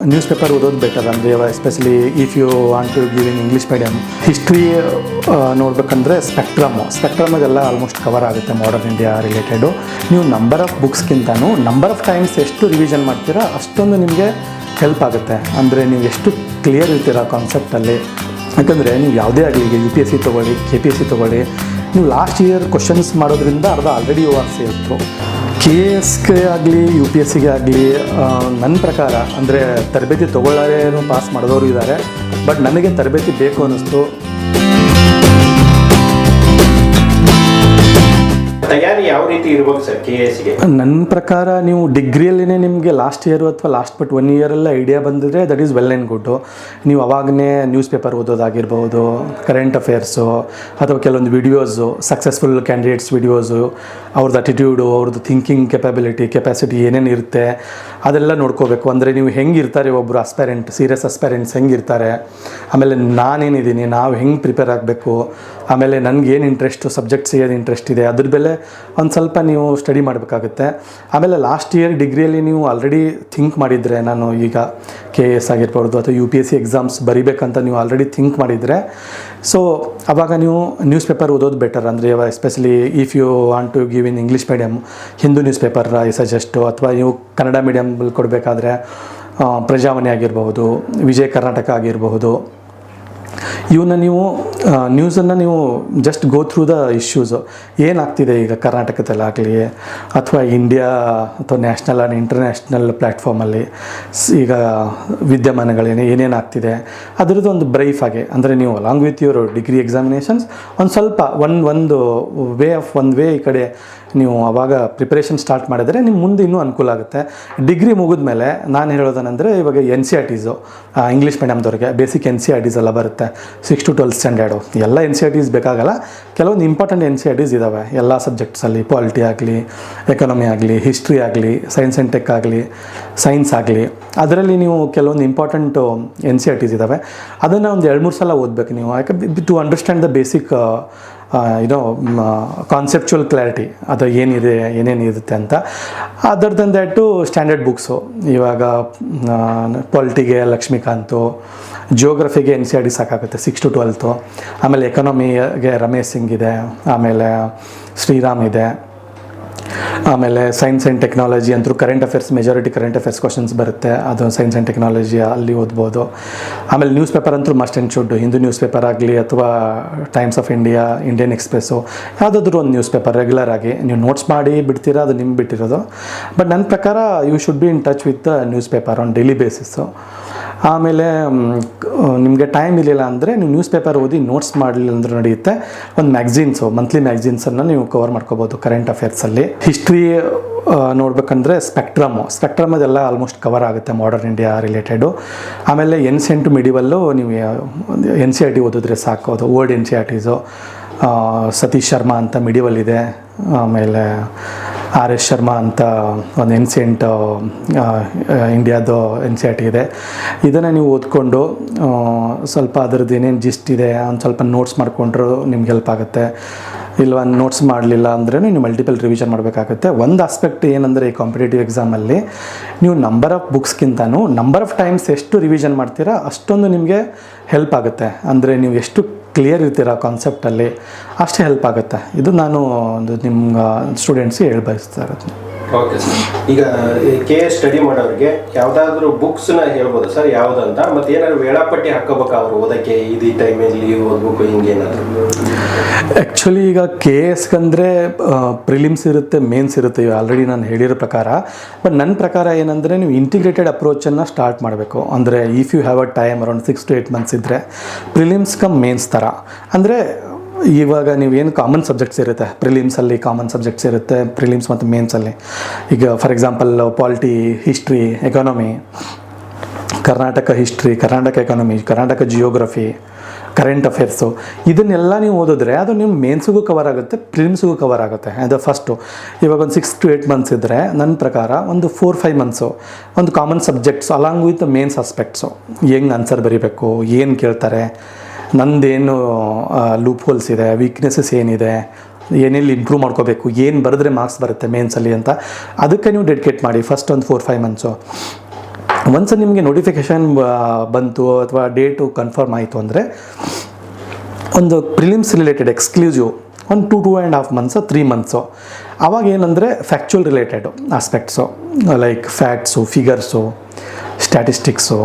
News paper ಓದೋದು better ಅಂದರೆ especially if you want to give in English medium history ನೋಡ್ಬೇಕಂದ್ರೆ spectrum ಸ್ಪೆಕ್ಟ್ರಮದೆಲ್ಲ almost cover ಆಗುತ್ತೆ modern India related ನೀವು number of ಬುಕ್ಸ್ಗಿಂತನೂ ನಂಬರ್ ಆಫ್ ಟೈಮ್ಸ್ ಎಷ್ಟು ರಿವಿಷನ್ ಮಾಡ್ತೀರಾ, ಅಷ್ಟೊಂದು ನಿಮಗೆ ಹೆಲ್ಪ್ ಆಗುತ್ತೆ. ಅಂದರೆ ನೀವು ಎಷ್ಟು ಕ್ಲಿಯರ್ ಇರ್ತೀರಾ ಕಾನ್ಸೆಪ್ಟಲ್ಲಿ ಯಾಕಂದರೆ ನೀವು ಯಾವುದೇ ಆಗಲಿ, ಈಗ ಯು ಪಿ ಎಸ್ ಸಿ ತೊಗೊಳ್ಳಿ ಕೆ ಪಿ ಎಸ್ ಸಿ ತೊಗೊಳ್ಳಿ, ನೀವು ಲಾಸ್ಟ್ ಇಯರ್ ಕ್ವಶನ್ಸ್ ಮಾಡೋದ್ರಿಂದ ಅರ್ಧ ಆಲ್ರೆಡಿ ಯು ಆರ್ ಸೇರಿತ್ತು ಕೆ ಎಸ್ಗೆ ಆಗಲಿ, ಯು ಪಿ ಎಸ್ ಸಿಗೆ ಆಗಲಿ ನನ್ನ ಪ್ರಕಾರ, ಅಂದರೆ ತರಬೇತಿ ತೊಗೊಳ್ಳೋರೇನು ಪಾಸ್ ಮಾಡಿದವರು ಇದ್ದಾರೆ ಬಟ್ ನನಗೆ ತರಬೇತಿ ಬೇಕು ಅನ್ನಿಸ್ತು ತಯಾರಿ ಯಾವ ರೀತಿ ಇರಬೇಕು ಸರ್ ಕೆ ಎಸ್ಗೆ ನನ್ನ ಪ್ರಕಾರ ನೀವು ಡಿಗ್ರಿಯಲ್ಲೇ ನಿಮಗೆ ಲಾಸ್ಟ್ ಇಯರು ಅಥವಾ ಲಾಸ್ಟ್ ಬಟ್ ಒನ್ ಇಯರೆಲ್ಲ ಐಡಿಯಾ ಬಂದಿದ್ರೆ that is well and good ನೀವು ಅವಾಗನೇ ನ್ಯೂಸ್ ಪೇಪರ್ ಓದೋದಾಗಿರ್ಬೋದು ಕರೆಂಟ್ ಅಫೇರ್ಸು ಅಥವಾ ಕೆಲವೊಂದು ವಿಡಿಯೋಸು ಸಕ್ಸಸ್ಫುಲ್ ಕ್ಯಾಂಡಿಡೇಟ್ಸ್ ವಿಡಿಯೋಸು ಅವ್ರದ್ದು ಅಟಿಟ್ಯೂಡು ಅವ್ರದ್ದು ಥಿಂಕಿಂಗ್ ಕೆಪಾಬಿಲಿಟಿ ಕೆಪಾಸಿಟಿ ಏನೇನು ಇರುತ್ತೆ ಅದೆಲ್ಲ ನೋಡ್ಕೋಬೇಕು. ಅಂದರೆ ನೀವು ಹೆಂಗಿರ್ತಾರೆ ಒಬ್ಬರು ಅಸ್ಪೈರೆಂಟ್ ಸೀರಿಯಸ್ ಅಸ್ಪೈರೆಂಟ್ಸ್ ಹೆಂಗಿರ್ತಾರೆ? ಆಮೇಲೆ ನಾನೇನಿದ್ದೀನಿ, ನಾವು ಹೆಂಗೆ ಪ್ರಿಪೇರ್ ಆಗಬೇಕು? ಆಮೇಲೆ ನನಗೆ ಏನು ಇಂಟ್ರೆಸ್ಟು ಸಬ್ಜೆಕ್ಟ್ಸ್ ಏನು ಇಂಟ್ರೆಸ್ಟ್ ಇದೆ, ಅದ್ರ ಬೆಲೆ ಒಂದು ಸ್ವಲ್ಪ ನೀವು ಸ್ಟಡಿ ಮಾಡಬೇಕಾಗುತ್ತೆ. ಆಮೇಲೆ ಲಾಸ್ಟ್ ಇಯರ್ ಡಿಗ್ರಿಯಲ್ಲಿ ನೀವು ಆಲ್ರೆಡಿ ಥಿಂಕ್ ಮಾಡಿದರೆ ನಾನು ಈಗ ಕೆ ಎ ಎಸ್ ಆಗಿರ್ಬೋದು ಅಥವಾ U P S C exams ಬರಿಬೇಕಂತ ನೀವು ಆಲ್ರೆಡಿ ಥಿಂಕ್ ಮಾಡಿದರೆ ಸೊ ಆವಾಗ ನೀವು ನ್ಯೂಸ್ ಪೇಪರ್ ಓದೋದು ಬೆಟರ್ ಅಂದರೆ especially if you want to give in English medium Hindu news paper I suggest ಅಥವಾ ನೀವು ಕನ್ನಡ ಮೀಡಿಯಮಲ್ಲಿ ಕೊಡಬೇಕಾದ್ರೆ ಪ್ರಜಾವಾಣಿ ಆಗಿರಬಹುದು ವಿಜಯ ಕರ್ನಾಟಕ ಆಗಿರಬಹುದು ಇವನ್ನ ನೀವು ನ್ಯೂಸನ್ನು ನೀವು just go through the issues ಏನಾಗ್ತಿದೆ ಈಗ ಕರ್ನಾಟಕದಲ್ಲಾಗಲಿ ಅಥವಾ ಇಂಡಿಯಾ ಅಥವಾ ನ್ಯಾಷನಲ್ ಆ್ಯಂಡ್ ಇಂಟರ್ನ್ಯಾಷನಲ್ ಪ್ಲ್ಯಾಟ್ಫಾರ್ಮಲ್ಲಿ ಈಗ ವಿದ್ಯಮಾನಗಳೇನು ಏನೇನಾಗ್ತಿದೆ ಅದರದ್ದು ಒಂದು ಬ್ರೈಫ್ ಆಗಿ. ಅಂದರೆ ನೀವು along with your degree examinations ಒಂದು ಸ್ವಲ್ಪ, ಒಂದು ಒಂದು ವೇ ಆಫ್ ಒಂದು ವೇ ಈ ಕಡೆ ನೀವು ಆವಾಗ ಪ್ರಿಪ್ರೇಷನ್ ಸ್ಟಾರ್ಟ್ ಮಾಡಿದರೆ ನಿಮ್ಮ ಮುಂದೆ ಇನ್ನೂ ಅನುಕೂಲ ಆಗುತ್ತೆ. ಡಿಗ್ರಿ ಮುಗಿದ ಮೇಲೆ ನಾನು ಹೇಳೋದೇನೆಂದರೆ ಇವಾಗ N C R Ts English ಮೀಡಿಯಮ್ದವ್ರಿಗೆ basic N C R Ts ಎಲ್ಲ ಬರುತ್ತೆ. ಸಿಕ್ಸ್ ಟು ಟ್ವೆಲ್ತ್ ಸ್ಟ್ಯಾಂಡರ್ಡು ಎಲ್ಲ ಎನ್ ಸಿ ಆರ್ ಟೀಸ್ ಬೇಕಾಗಲ್ಲ, ಕೆಲವೊಂದು important N C R Ts ಇದ್ದಾವೆ ಎಲ್ಲ ಸಬ್ಜೆಕ್ಟ್ಸಲ್ಲಿ ಪಾಲಿಟಿ ಆಗಲಿ ಎಕನಾಮಿ ಆಗಲಿ ಹಿಸ್ಟ್ರಿ ಆಗಲಿ ಸೈನ್ಸ್ ಆ್ಯಂಡ್ ಟೆಕ್ ಆಗಲಿ ಸೈನ್ಸ್ ಆಗಲಿ. ಅದರಲ್ಲಿ ನೀವು ಕೆಲವೊಂದು important N C R Ts ಇದ್ದಾವೆ ಅದನ್ನು ಒಂದು ಎರಡು ಮೂರು ಸಲ ಓದಬೇಕು ನೀವು. ಯಾಕೆ ಟು ಅಂಡರ್ಸ್ಟ್ಯಾಂಡ್ ದ ಬೇಸಿಕ್ ಏನೋ ಕಾನ್ಸೆಪ್ಚುವಲ್ ಕ್ಲಾರಿಟಿ ಅದು ಏನಿದೆ, ಏನೇನು ಇರುತ್ತೆ ಅಂತ. Other than that standard books ಇವಾಗ ಪೊಲಿಟಿಗೆ ಲಕ್ಷ್ಮೀಕಾಂತು ಜಿಯೋಗ್ರಫಿಗೆ ಎನ್ ಸಿ ಆರ್ ಡಿ ಸಾಕಾಗುತ್ತೆ ಸಿಕ್ಸ್ ಟು ಟ್ವೆಲ್ತು ಆಮೇಲೆ ಎಕನಾಮಿಗೆ ರಮೇಶ್ ಸಿಂಗ್ ಇದೆ, ಆಮೇಲೆ ಶ್ರೀರಾಮ್ ಇದೆ. ಆಮೇಲೆ ಸೈನ್ಸ್ ಆ್ಯಂಡ್ ಟೆಕ್ನಾಲಜಿ ಅಂತೂ current affairs majority current affairs questions ಬರುತ್ತೆ. ಅದು ಸೈನ್ಸ್ ಆ್ಯಂಡ್ ಟೆಕ್ನಾಲಜಿ ಅಲ್ಲಿ ಓದ್ಬೋದು. ಆಮೇಲೆ ನ್ಯೂಸ್ ಪೇಪರ್ ಅಂತೂ must and should Hindu news paper ಆಗಲಿ ಅಥವಾ Times of India Indian Express ಯಾವುದಾದ್ರೂ ಒಂದು ನ್ಯೂಸ್ ಪೇಪರ್ ರೆಗ್ಯುಲರ್ ಆಗಿ. ನೀವು ನೋಟ್ಸ್ ಮಾಡಿ ಬಿಡ್ತೀರಾ, ಅದು ನಿಮ್ಗೆ ಬಿಟ್ಟಿರೋದು. ಬಟ್ ನನ್ನ ಪ್ರಕಾರ you should be in touch with news paper on daily basis ಆಮೇಲೆ ನಿಮಗೆ ಟೈಮ್ ಇರಲಿಲ್ಲ ಅಂದರೆ ನೀವು ನ್ಯೂಸ್ ಪೇಪರ್ ಓದಿ ನೋಟ್ಸ್ ಮಾಡಲಿಲ್ಲ ಅಂದ್ರೆ ನಡೆಯುತ್ತೆ. ಒಂದು ಮ್ಯಾಗ್ಝಿನ್ಸು ಮಂತ್ಲಿ ಮ್ಯಾಗ್ಝಿನ್ಸನ್ನು ನೀವು ಕವರ್ ಮಾಡ್ಕೋಬೋದು ಕರೆಂಟ್ ಅಫೇರ್ಸಲ್ಲಿ ಹಿಸ್ಟ್ರಿ ನೋಡ್ಬೇಕಂದ್ರೆ ಸ್ಪೆಕ್ಟ್ರಮು ಸ್ಪೆಕ್ಟ್ರಮ್ ಅದೆಲ್ಲ ಆಲ್ಮೋಸ್ಟ್ ಕವರ್ ಆಗುತ್ತೆ ಮಾಡರ್ನ್ ಇಂಡಿಯಾ ರಿಲೇಟೆಡು ಆಮೇಲೆ ಎನ್ಸೆಂಟ್ ಮಿಡಿವಲ್ಲು ನೀವು ಎನ್ ಸಿ ಆರ್ ಟಿ ಓದಿದ್ರೆ ಸಾಕು. ಅದು old N C R Ts Satish Sharma ಅಂತ ಮಿಡಿವಲ್ ಇದೆ. ಆಮೇಲೆ ಆರ್ ಎಸ್ ಶರ್ಮಾ ಅಂತ ಒಂದು ಎನ್ಸೆಂಟ್ ಇಂಡಿಯಾದ ಎನ್ ಸಿ ಆರ್ ಟಿ ಇದೆ. ಇದನ್ನು ನೀವು ಓದ್ಕೊಂಡು ಸ್ವಲ್ಪ ಅದ್ರದ್ದು ಏನೇನು ಜಿಸ್ಟ್ ಇದೆ, ಒಂದು ಸ್ವಲ್ಪ ನೋಟ್ಸ್ ಮಾಡಿಕೊಂಡ್ರು ನಿಮ್ಗೆ ಹೆಲ್ಪ್ ಆಗುತ್ತೆ. ಇಲ್ಲ ನೋಟ್ಸ್ ಮಾಡಲಿಲ್ಲ ಅಂದ್ರೂ ನೀವು ಮಲ್ಟಿಪಲ್ ರಿವಿಷನ್ ಮಾಡಬೇಕಾಗುತ್ತೆ. ಒಂದು ಆಸ್ಪೆಕ್ಟ್ ಏನಂದರೆ ಈ ಕಾಂಪಿಟೇಟಿವ್ ಎಕ್ಸಾಮಲ್ಲಿ ನೀವು ನಂಬರ್ ಆಫ್ ಬುಕ್ಸ್ಗಿಂತನೂ ನಂಬರ್ ಆಫ್ ಟೈಮ್ಸ್ ಎಷ್ಟು ರಿವಿಷನ್ ಮಾಡ್ತೀರಾ, ಅಷ್ಟೊಂದು ನಿಮಗೆ ಹೆಲ್ಪ್ ಆಗುತ್ತೆ. ಅಂದರೆ ನೀವು ಎಷ್ಟು ಕ್ಲಿಯರ್ ಇರ್ತೀರ ಕಾನ್ಸೆಪ್ಟಲ್ಲಿ ಅಷ್ಟೇ ಹೆಲ್ಪ್ ಆಗುತ್ತೆ. ಇದು ನಾನು ಒಂದು ನಿಮ್ಮ ಸ್ಟೂಡೆಂಟ್ಸ್ಗೆ ಹೇಳಿ ಬಯಸ್ತಾ ಇರೋದು. ಓಕೆ ಸರ್ ಈಗ ಕೆ ಎಸ್ ಸ್ಟಡಿ ಮಾಡೋರಿಗೆ ಯಾವ್ದಾದ್ರು ಬುಕ್ಸ್ನ ಹೇಳ್ಬೋದು ಸರ್ ಯಾವ್ದಂತ? ಮತ್ತೆ ಏನಾದ್ರು ವೇಳಾಪಟ್ಟಿ ಹಾಕೋಬೇಕು ಅವ್ರು ಓದಕ್ಕೆ? ಇದು ಈ ಟೈಮಲ್ಲಿ ಓದ್ಬೇಕು ಹಿಂಗೇನಾದ್ರು ಆ್ಯಕ್ಚುಲಿ ಈಗ ಕೆ ಎಸ್ಗಂದರೆ ಪ್ರಿಲಿಮ್ಸ್ ಇರುತ್ತೆ ಮೇನ್ಸ್ ಇರುತ್ತೆ. ಆಲ್ರೆಡಿ ನಾನು ಹೇಳಿರೋ ಪ್ರಕಾರ. ಬಟ್ ನನ್ನ ಪ್ರಕಾರ ಏನಂದರೆ ನೀವು ಇಂಟಿಗ್ರೇಟೆಡ್ ಅಪ್ರೋಚನ್ನು ಸ್ಟಾರ್ಟ್ ಮಾಡಬೇಕು. ಅಂದರೆ if you have a time around six to eight months ಇದ್ದರೆ ಪ್ರಿಲಿಮ್ಸ್ ಕಮ್ ಮೇನ್ಸ್ ಥರ ಅಂದರೆ ಇವಾಗ ನೀವು ಏನು ಕಾಮನ್ ಸಬ್ಜೆಕ್ಟ್ಸ್ ಇರುತ್ತೆ? ಪ್ರಿಲಿಮ್ಸಲ್ಲಿ ಕಾಮನ್ ಸಬ್ಜೆಕ್ಟ್ಸ್ ಇರುತ್ತೆ ಪ್ರಿಲಿಮ್ಸ್ ಮತ್ತು ಮೇನ್ಸಲ್ಲಿ ಈಗ for example polity history economy Karnataka history Karnataka economy Karnataka geography current affairs ಇದನ್ನೆಲ್ಲ ನೀವು ಓದಿದ್ರೆ ಅದು ನಿಮ್ಮ ಮೇನ್ಸಿಗೂ ಕವರ್ ಆಗುತ್ತೆ ಪ್ರಿಲಿಮ್ಸಿಗೂ ಕವರ್ ಆಗುತ್ತೆ. ಅದು ಫಸ್ಟು ಇವಾಗ ಒಂದು ಸಿಕ್ಸ್ ಟು ಏಯ್ಟ್ ಮಂತ್ಸ್ ಇದ್ದರೆ ನನ್ನ ಪ್ರಕಾರ ಒಂದು ಫೋರ್ ಫೈವ್ ಮಂತ್ಸು ಒಂದು common subjects along with mains aspects ಹೆಂಗೆ ಆನ್ಸರ್ ಬರೀಬೇಕು? ಏನು ಕೇಳ್ತಾರೆ? ನಂದೇನು ಲೂಪ್ ಹೋಲ್ಸ್ ಇದೆ ವೀಕ್ನೆಸಸ್ ಏನಿದೆ, ಏನೆಲ್ಲಿ ಇಂಪ್ರೂವ್ ಮಾಡ್ಕೋಬೇಕು, ಏನು ಬರೆದ್ರೆ ಮಾರ್ಕ್ಸ್ ಬರುತ್ತೆ ಮೇನ್ಸಲ್ಲಿ ಅಂತ, ಅದಕ್ಕೆ ನೀವು ಡೆಡಿಕೇಟ್ ಮಾಡಿ ಫಸ್ಟ್ ಒಂದು ಫೋರ್ ಫೈವ್ ಮಂತ್ಸು ಒನ್ಸ್ ನಿಮಗೆ ನೋಟಿಫಿಕೇಷನ್ ಬಂತು ಅಥವಾ ಡೇಟು ಕನ್ಫರ್ಮ್ ಆಯಿತು ಅಂದರೆ, ಒಂದು ಪ್ರಿಲಿಮ್ಸ್ ರಿಲೇಟೆಡ್ ಎಕ್ಸ್ಕ್ಲೂಸಿವ್ ಒಂದು to two and half months three months ಅವಾಗ ಏನಂದರೆ factual related aspects like facts figures statistics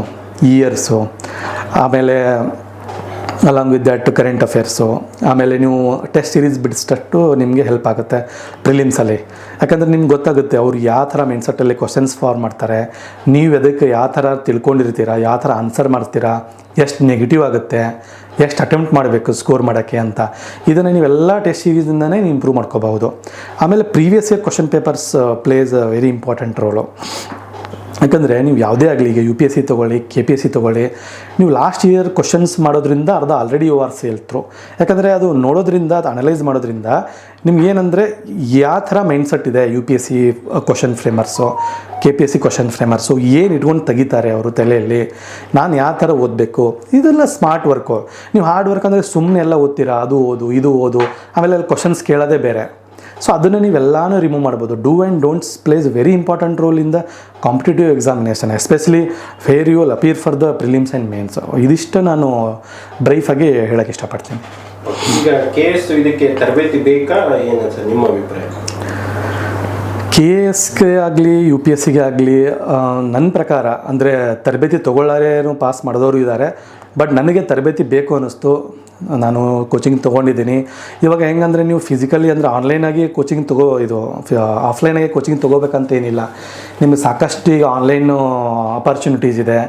years ಆಮೇಲೆ along with that current affairs ಆಮೇಲೆ ನೀವು ಟೆಸ್ಟ್ ಸೀರೀಸ್ ಬಿಡಿಸ್ಟಷ್ಟು ನಿಮಗೆ ಹೆಲ್ಪ್ ಆಗುತ್ತೆ ಪ್ರಿಲಿಮ್ಸಲ್ಲಿ ಯಾಕಂದರೆ ನಿಮ್ಗೆ ಗೊತ್ತಾಗುತ್ತೆ ಅವ್ರು ಯಾವ ಥರ ಮೈಂಡ್ಸೆಟ್ಟಲ್ಲಿ ಕ್ವಶನ್ಸ್ ಫಾರ್ಮ್ ಮಾಡ್ತಾರೆ, ನೀವು ಅದಕ್ಕೆ ಯಾವ ಥರ ತಿಳ್ಕೊಂಡಿರ್ತೀರಾ, ಯಾವ ಥರ ಆನ್ಸರ್ ಮಾಡ್ತೀರಾ, ಎಷ್ಟು ನೆಗೆಟಿವ್ ಆಗುತ್ತೆ, ಎಷ್ಟು ಅಟೆಂಪ್ಟ್ ಮಾಡಬೇಕು ಸ್ಕೋರ್ ಮಾಡೋಕ್ಕೆ ಅಂತ. ಇದನ್ನು ನೀವೆಲ್ಲ ಟೆಸ್ಟ್ ಸೀರೀಸಿಂದನೇ ಇಂಪ್ರೂವ್ ಮಾಡ್ಕೋಬಹುದು. ಆಮೇಲೆ previous year question papers plays very important role ಯಾಕಂದರೆ ನೀವು ಯಾವುದೇ ಆಗಲಿ ಈಗ ಯು ಪಿ ಎಸ್ ಸಿ ತೊಗೊಳ್ಳಿ ಕೆ ಪಿ ಎಸ್ ಸಿ ತೊಗೊಳ್ಳಿ, ನೀವು ಲಾಸ್ಟ್ ಇಯರ್ ಕ್ವಶನ್ಸ್ ಮಾಡೋದ್ರಿಂದ ಅರ್ಧ ಆಲ್ರೆಡಿ ಯು ಆರ್ ಸೇಲ್ತ್ರು ಯಾಕಂದರೆ ಅದು ನೋಡೋದ್ರಿಂದ, ಅದು ಅನಲೈಸ್ ಮಾಡೋದ್ರಿಂದ ನಿಮ್ಗೆ ಏನಂದರೆ ಯಾವ ಥರ ಮೈಂಡ್ಸೆಟ್ ಇದೆ U P S C question framers K P S C question framers ಏನು ಇಟ್ಕೊಂಡು ತೆಗಿತಾರೆ ಅವರು ತಲೆಯಲ್ಲಿ, ನಾನು ಯಾವ ಥರ ಓದಬೇಕು? ಇದೆಲ್ಲ ಸ್ಮಾರ್ಟ್ ವರ್ಕು ನೀವು ಹಾರ್ಡ್ ವರ್ಕ್ ಅಂದರೆ ಸುಮ್ಮನೆ ಎಲ್ಲ ಓದ್ತೀರಾ, ಅದು ಓದು, ಇದು ಓದು, ಆಮೇಲೆ ಅಲ್ಲಿ ಕ್ವಶನ್ಸ್ ಕೇಳೋದೇ ಬೇರೆ. ಸೊ ಅದನ್ನು ನೀವೆಲ್ಲಾನು ರಿಮೂವ್ ಮಾಡ್ಬೋದು. Do and don'ts plays very important role in the competitive examination especially fair you appear appear for the prelims and mains ಇದಿಷ್ಟು ನಾನು ಬ್ರೈಫಾಗಿ ಹೇಳೋಕ್ಕೆ ಇಷ್ಟಪಡ್ತೀನಿ. ಈಗ ಕೆ ಎಸ್ ಇದಕ್ಕೆ ತರಬೇತಿ ಬೇಕಾ ಏನು ಸರ್ ನಿಮ್ಮ ಅಭಿಪ್ರಾಯ? ಕೆ ಎಸ್ಗೆ ಆಗಲಿ ಯು ಪಿ ಎಸ್ ಸಿಗೆ ಆಗಲಿ ನನ್ನ ಪ್ರಕಾರ ಅಂದರೆ ತರಬೇತಿ ತೊಗೊಳ್ಳಾರೇನು ಪಾಸ್ ಮಾಡಿದವರು ಇದ್ದಾರೆ ಬಟ್ ನನಗೆ ತರಬೇತಿ ಬೇಕು ಅನ್ನಿಸ್ತು. ನಾನು ಕೋಚಿಂಗ್ ತೊಗೊಂಡಿದ್ದೀನಿ. ಇವಾಗ ಹೆಂಗಂದರೆ ನೀವು ಫಿಸಿಕಲಿ ಅಂದರೆ ಆನ್ಲೈನಾಗಿ ಕೋಚಿಂಗ್ ತಗೋ, ಇದು ಆಫ್ಲೈನಾಗಿ ಕೋಚಿಂಗ್ ತೊಗೋಬೇಕಂತ ಏನಿಲ್ಲ. ನಿಮಗೆ ಸಾಕಷ್ಟು ಈಗ ಆನ್ಲೈನು ಅಪರ್ಚುನಿಟೀಸ್ ಇದೆ.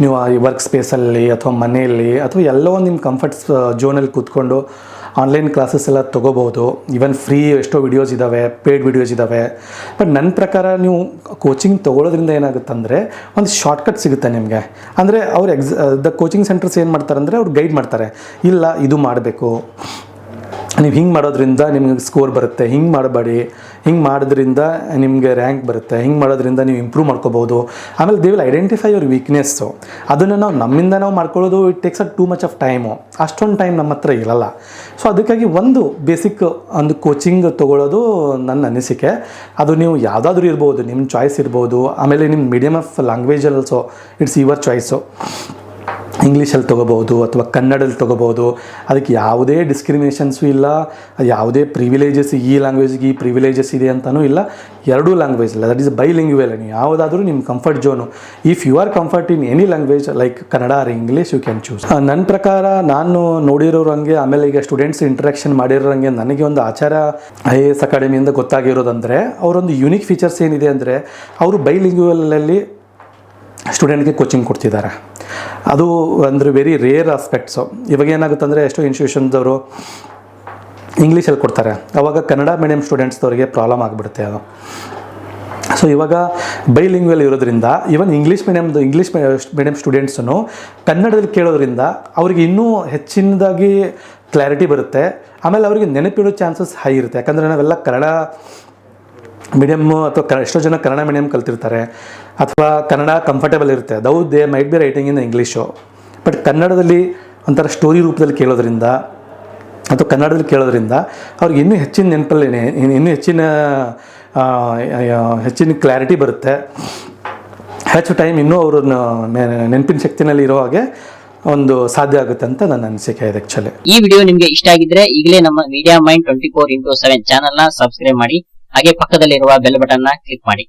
ನೀವು ಈ ವರ್ಕ್ ಸ್ಪೇಸಲ್ಲಿ ಅಥವಾ ಮನೆಯಲ್ಲಿ ಅಥವಾ ಎಲ್ಲೋ ನಿಮ್ಮ ಕಂಫರ್ಟ್ಸ್ ಜೋನಲ್ಲಿ ಕೂತ್ಕೊಂಡು ಆನ್ಲೈನ್ ಕ್ಲಾಸಸ್ ಎಲ್ಲ ತೊಗೋಬೋದು ಈವನ್ ಫ್ರೀ ಎಷ್ಟೋ ವಿಡಿಯೋಸ್ ಇದ್ದಾವೆ ಪೇಯ್ಡ್ ವಿಡಿಯೋಸ್ ಇದ್ದಾವೆ ಬಟ್ ನನ್ನ ಪ್ರಕಾರ ನೀವು ಕೋಚಿಂಗ್ ತೊಗೊಳೋದ್ರಿಂದ ಏನಾಗುತ್ತಂದರೆ, ಒಂದು ಶಾರ್ಟ್ಕಟ್ ಸಿಗುತ್ತೆ ನಿಮಗೆ. ಅಂದರೆ ಅವ್ರು ಎಕ್ಸ್ ದ ಕೋಚಿಂಗ್ ಸೆಂಟರ್ಸ್ ಏನು ಮಾಡ್ತಾರೆ ಅಂದರೆ ಅವ್ರು ಗೈಡ್ ಮಾಡ್ತಾರೆ. ಇಲ್ಲ, ಇದು ಮಾಡಬೇಕು. ನೀವು ಹಿಂಗೆ ಮಾಡೋದ್ರಿಂದ ನಿಮಗೆ ಸ್ಕೋರ್ ಬರುತ್ತೆ. ಹಿಂಗೆ ಮಾಡಬೇಡಿ. ಹಿಂಗೆ ಮಾಡೋದ್ರಿಂದ ನಿಮಗೆ ರ್ಯಾಂಕ್ ಬರುತ್ತೆ. ಹಿಂಗೆ ಮಾಡೋದ್ರಿಂದ ನೀವು ಇಂಪ್ರೂವ್ ಮಾಡ್ಕೋಬೋದು. ಆಮೇಲೆ they will identify your weakness ಅದನ್ನು ನಾವು ನಮ್ಮಿಂದ ನಾವು ಮಾಡ್ಕೊಳ್ಳೋದು it takes a too much of time ಅಷ್ಟೊಂದು ಟೈಮ್ ನಮ್ಮ ಹತ್ರ ಇರಲ್ಲ. ಸೊ ಅದಕ್ಕಾಗಿ ಒಂದು ಬೇಸಿಕ್ ಒಂದು ಕೋಚಿಂಗ್ ತೊಗೊಳ್ಳೋದು ನನ್ನ ಅನಿಸಿಕೆ. ಅದು ನೀವು ಯಾವುದಾದ್ರೂ ಇರ್ಬೋದು ನಿಮ್ಮ ಚಾಯ್ಸ್ ಇರ್ಬೋದು. ಆಮೇಲೆ ನಿಮ್ಮ medium of language also it's your choice ಇಂಗ್ಲೀಷಲ್ಲಿ ತೊಗೋಬೋದು ಅಥವಾ ಕನ್ನಡದಲ್ಲಿ ತೊಗೋಬೋದು ಅದಕ್ಕೆ ಯಾವುದೇ ಡಿಸ್ಕ್ರಿಮಿನೇಷನ್ಸು ಇಲ್ಲ. ಯಾವುದೇ ಪ್ರಿವಿಲೇಜಸ್ ಈ ಲ್ಯಾಂಗ್ವೇಜ್ಗೆ ಈ ಪ್ರಿವಿಲೇಜಸ್ ಇದೆ ಅಂತಲೂ ಇಲ್ಲ. ಎರಡೂ ಲ್ಯಾಂಗ್ವೇಜ್ ಇಲ್ಲ ದಟ್ ಈಸ್ ಬೈ ಲಿಂಗ್ವೇಲ್ ನೀವು ಯಾವುದಾದ್ರೂ ನಿಮ್ಮ comfort zone if you are comfort in any language like Kannada or English you can choose ನನ್ನ ಪ್ರಕಾರ ನಾನು ನೋಡಿರೋರಂಗೆ ಆಮೇಲೆ ಈಗ ಸ್ಟೂಡೆಂಟ್ಸ್ ಇಂಟ್ರಾಕ್ಷನ್ ಮಾಡಿರೋರಂಗೆ ನನಗೆ ಒಂದು ಆಚಾರ ಐ ಎ ಎಸ್ ಅಕಾಡೆಮಿಯಿಂದ ಗೊತ್ತಾಗಿರೋದಂದರೆ, ಅವರೊಂದು ಯುನಿಕ್ ಫೀಚರ್ಸ್ ಏನಿದೆ ಅಂದರೆ, ಅವರು ಬೈ ಲಿಂಗ್ವೇಲಲ್ಲಿ ಸ್ಟೂಡೆಂಟ್ಗೆ ಕೋಚಿಂಗ್ ಕೊಡ್ತಿದ್ದಾರೆ. ಅದು ಅಂದರೆ ವೆರಿ ರೇರ್ ಆಸ್ಪೆಕ್ಟ್ಸು ಇವಾಗ ಏನಾಗುತ್ತೆ ಅಂದರೆ ಎಷ್ಟೋ ಇನ್ಸ್ಟಿಟ್ಯೂಷನ್ದವರು ಇಂಗ್ಲೀಷಲ್ಲಿ ಕೊಡ್ತಾರೆ. ಅವಾಗ ಕನ್ನಡ ಮೀಡಿಯಮ್ ಸ್ಟೂಡೆಂಟ್ಸ್ದವ್ರಿಗೆ ಪ್ರಾಬ್ಲಮ್ ಆಗಿಬಿಡುತ್ತೆ ಅದು. ಸೊ ಇವಾಗ ಬೈಲಿಂಗ್ವೆಲ್ ಇರೋದ್ರಿಂದ ಈವನ್ ಇಂಗ್ಲೀಷ್ ಮೀಡಿಯಮ್ದು ಇಂಗ್ಲೀಷ್ ಮೀಡಿಯಮ್ ಸ್ಟೂಡೆಂಟ್ಸನ್ನು ಕನ್ನಡದಲ್ಲಿ ಕೇಳೋದ್ರಿಂದ ಅವ್ರಿಗೆ ಇನ್ನೂ ಹೆಚ್ಚಿನದಾಗಿ ಕ್ಲಾರಿಟಿ ಬರುತ್ತೆ. ಆಮೇಲೆ ಅವರಿಗೆ ನೆನಪಿಡೋ ಚಾನ್ಸಸ್ ಹೈ ಇರುತ್ತೆ. ಯಾಕಂದರೆ ನಾವೆಲ್ಲ ಕನ್ನಡ ಮೀಡಿಯಮ್ಮು ಅಥವಾ ಕ ಎಷ್ಟೋ ಜನ ಕನ್ನಡ ಮೀಡಿಯಮ್ ಕಲ್ತಿರ್ತಾರೆ. ಅಥವಾ ಕನ್ನಡ ಕಂಫರ್ಟೇಬಲ್ ಇರುತ್ತೆ. Though they might be writing in English but ಕನ್ನಡದಲ್ಲಿ ಒಂಥರ ಸ್ಟೋರಿ ರೂಪದಲ್ಲಿ ಕೇಳೋದ್ರಿಂದ ಅಥವಾ ಕನ್ನಡದಲ್ಲಿ ಕೇಳೋದ್ರಿಂದ ಅವ್ರಿಗೆ ಇನ್ನೂ ಹೆಚ್ಚಿನ ನೆನಪಲ್ಲಿ ಇನ್ನೂ ಹೆಚ್ಚಿನ ಹೆಚ್ಚಿನ ಕ್ಲಾರಿಟಿ ಬರುತ್ತೆ. ಹೆಚ್ಚು ಟೈಮ್ ಇನ್ನೂ ಅವರು ನೆನಪಿನ ಶಕ್ತಿನಲ್ಲಿ ಇರೋ ಹಾಗೆ ಒಂದು ಸಾಧ್ಯ ಆಗುತ್ತೆ ಅಂತ ನನ್ನ ಅನಿಸಿಕೆ ಇದೆ ಆಕ್ಚುಲಿ ಈ ವಿಡಿಯೋ ನಿಮ್ಗೆ ಇಷ್ಟ ಆಗಿದ್ರೆ ಈಗಲೇ ನಮ್ಮ media mind twenty four into seven ಚಾನಲ್ನ ಸಬ್ಸ್ಕ್ರೈಬ್ ಮಾಡಿ. ಹಾಗೆ ಪಕ್ಕದಲ್ಲಿರುವ ಬೆಲ್ ಬಟನ್ನ ಕ್ಲಿಕ್ ಮಾಡಿ.